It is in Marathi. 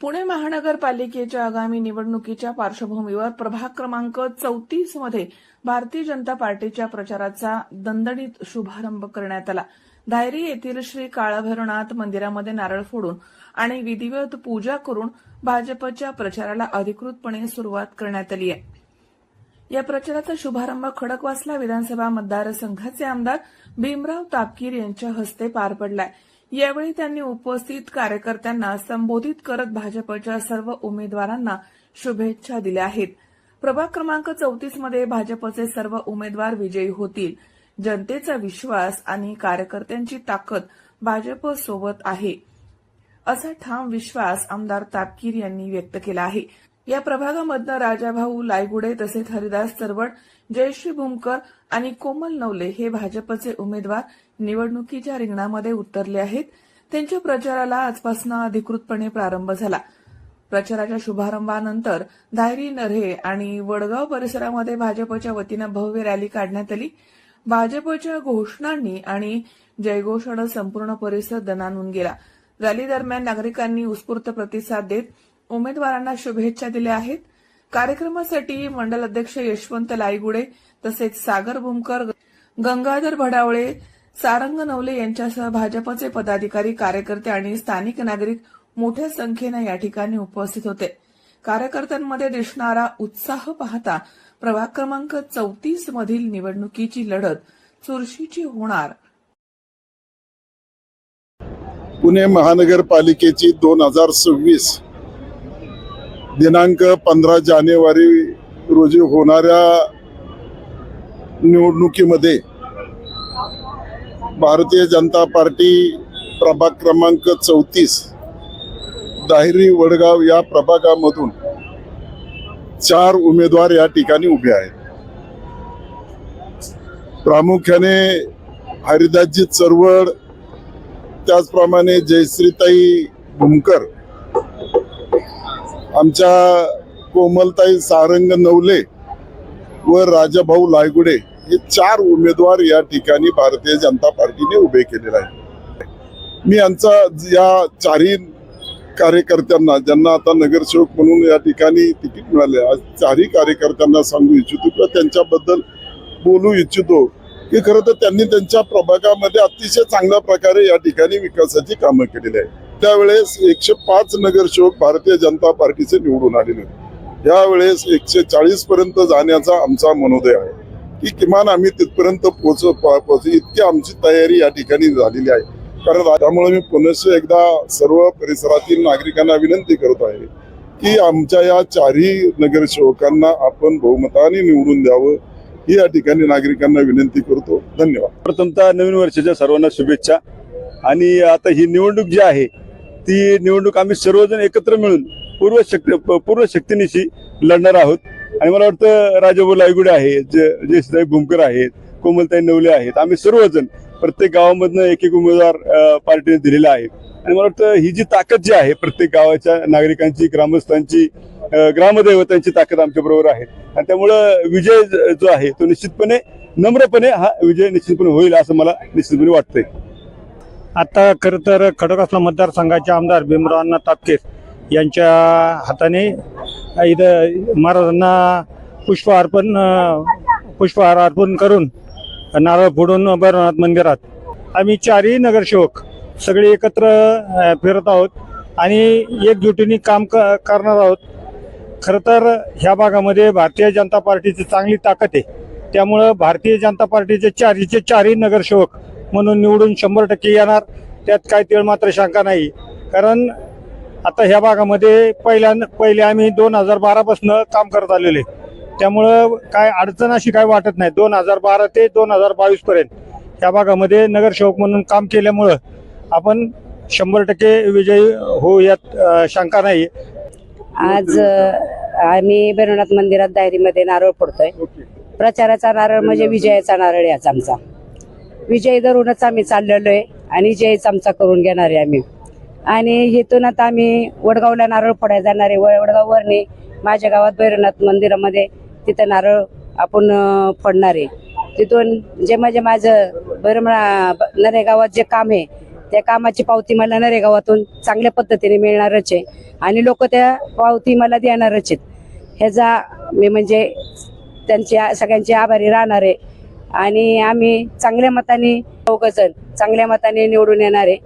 पुणे महानगरपालिकेच्या आगामी निवडणुकीच्या पार्श्वभूमीवर प्रभाग क्रमांक चौतीसमध्ये भारतीय जनता पार्टीच्या प्रचाराचा दणदणीत शुभारंभ करण्यात आला. धायरी येथील श्री काळभैरवनाथ मंदिरामध्ये नारळ फोडून आणि विधिवत पूजा करून भाजपच्या प्रचाराला अधिकृतपणे सुरुवात करण्यात आली आहे. या प्रचाराचा शुभारंभ खडकवासला विधानसभा मतदारसंघाचे आमदार भीमराव तापकीर यांच्या हस्ते पार पडलाय. यावेळी त्यांनी उपस्थित कार्यकर्त्यांना संबोधित करत भाजपच्या सर्व उमेदवारांना शुभेच्छा दिल्या आहेत. प्रभाग क्रमांक चौतीसमध्ये भाजपचे सर्व उमेदवार विजयी होतील. जनतेचा विश्वास आणि कार्यकर्त्यांची ताकद भाजप सोबत आहे. असा ठाम विश्वास आमदार तापकीर यांनी व्यक्त केला आहे. या प्रभागामधनं राजाभाऊ लायगुडे तसेच हरिदास चरवड जयश्री भूमकर आणि कोमल नवले हे भाजपचे उमेदवार निवडणुकीच्या रिंगणामध्ये उतरले आहेत. त्यांच्या प्रचाराला आजपासून अधिकृतपणे प्रारंभ झाला. प्रचाराच्या शुभारंभानंतर धायरी नरे आणि वडगाव परिसरामध्ये भाजपच्या वतीनं भव्य रॅली काढण्यात आली. भाजपच्या घोषणांनी आणि जयघोषानं संपूर्ण परिसर दणानून गेला. रॅली दरम्यान नागरिकांनी उत्स्फूर्त प्रतिसाद देत उमेदवारांना शुभेच्छा दिल्या आहेत. कार्यक्रमासाठी मंडल अध्यक्ष यशवंत लायगुडे तसेच सागर भूमकर गंगाधर भडावळे सारंग नवले यांच्यासह भाजपचे पदाधिकारी कार्यकर्ते आणि स्थानिक नागरिक मोठ्या संख्येनं या ठिकाणी उपस्थित होते. कार्यकर्त्यांमध्ये दिसणारा उत्साह पाहता प्रभाग क्रमांक चौतीस मधील निवडणुकीची लढत चुरशीची होणार. पुणे महानगरपालिकेची दोन हजार सव्वीस दिनांक पंधरा जानेवारी रोजी होणाऱ्या निवडणुकीमध्ये भारतीय जनता पार्टी प्रभाग क्रमांक चौतीस दाहिरी वडगाव या प्रभागामधून चार उमेदवार या ठिकाणी उभे आहेत. प्रामुख्याने हरिदासजी चरवड त्याचप्रमाणे जयश्रीताई भूमकर आमच्या कोमलताई सारंग नवले व राजाभाऊ लायगुडे हे चार उमेदवार या ठिकाणी भारतीय जनता पार्टीने उभे केलेले आहेत. मी यांचा या चारही कार्यकर्त्यांना ज्यांना आता नगरसेवक म्हणून या ठिकाणी तिकीट मिळाले आज चारही कार्यकर्त्यांना सांगू इच्छितो किंवा त्यांच्याबद्दल बोलू इच्छितो की खरं तर त्यांनी त्यांच्या प्रभागामध्ये अतिशय चांगल्या प्रकारे या ठिकाणी विकासाची कामं केलेली आहेत. त्यावेळेस एकशे पाच नगरसेवक भारतीय जनता पार्टीचे निवडून आलेले यावेळेस एकशे चाळीस पर्यंत जाण्याचा आमचा मनोदय आहे. की किमान आम्ही तिथपर्यंत पोहोच पोहोचू इतकी आमची तयारी या ठिकाणी झालेली आहे. कारण त्यामुळे मी पुनश्च एकदा सर्व परिसरातील नागरिकांना विनंती करत आहे की आमच्या या चारही नगरसेवकांना आपण बहुमताने निवडून द्यावं ही या ठिकाणी नागरिकांना विनंती करतो. धन्यवाद. प्रथमतः नवीन वर्षाच्या सर्वांना शुभेच्छा. आणि आता ही निवडणूक जी आहे ती निवडणूक आम्ही सर्वजण एकत्र मिळून पूर्व शक्ती पूर्ण शक्तीनिशी लढणार आहोत. आणि मला वाटतं राजाभाऊ लायगुडे आहेत जे भूमकर आहेत कोमलताई नवले आहेत आम्ही सर्वजण प्रत्येक गावामधनं एक एक उमेदवार पार्टीने दिलेला आहे. आणि मला वाटतं ही जी ताकद जी आहे प्रत्येक गावाच्या नागरिकांची ग्रामस्थांची ग्रामदैवतांची ताकद आमच्या बरोबर आहे. आणि त्यामुळं विजय जो आहे तो निश्चितपणे नम्रपणे हा विजय निश्चितपणे होईल असं मला निश्चितपणे वाटतंय. आता खरं तर खडकवासला मतदारसंघाचे आमदार भीमरावांना तापकीर यांच्या हाताने इथं महाराजांना पुष्प अर्पण पुष्पहार अर्पण करून नारळ फोडून भैरवनाथ मंदिरात. आम्ही चारही नगरसेवक सगळे एकत्र फिरत आहोत आणि एकजुटीने काम क करणार आहोत. खरं तर ह्या भागामध्ये भारतीय जनता पार्टीची चांगली ताकद आहे. त्यामुळं भारतीय जनता पार्टीचे चारहीचे चारही नगरसेवक म्हणून निवडून शंभर टक्के येणार. त्यात काय तेळ मात्र शंका नाही. कारण आता ह्या भागामध्ये पहिल्या पहिले आम्ही दोन हजार बारापासून काम करत आलेले. त्यामुळं काय अडचण अशी काय वाटत नाही. दोन हजार बारा ते दोन हजार बावीस पर्यंत ह्या भागामध्ये नगरसेवक म्हणून काम केल्यामुळं आपण शंभर टक्के विजयी होऊ यात शंका नाही. आज आम्ही भैरवनाथ मंदिरात दायरीमध्ये नारळ फोडतोय प्रचाराचा नारळ म्हणजे विजयाचा नारळ याच आमचा. विजय धरूनच आम्ही चाललेलो आहे आणि जय चमचा करून घेणार आहे आम्ही. आणि इथून आता आम्ही वडगावला नारळ फोडायला जाणार आहे. वडगाववरने माझ्या गावात भैरवनाथ मंदिरामध्ये तिथं नारळ आपण फोडणार आहे. तिथून जे म्हणजे माझं भैरवना नरेगावात जे काम आहे त्या कामाची पावती मला नरेगावातून चांगल्या पद्धतीने मिळणारच आहे. आणि लोक त्या पावती मला देणारच आहेत. ह्याचा मी म्हणजे त्यांचे सगळ्यांचे आभारी राहणार आहे. आणि आम्ही चांगल्या मताने दोघ चांगल्या मताने निवडून येणार आहे.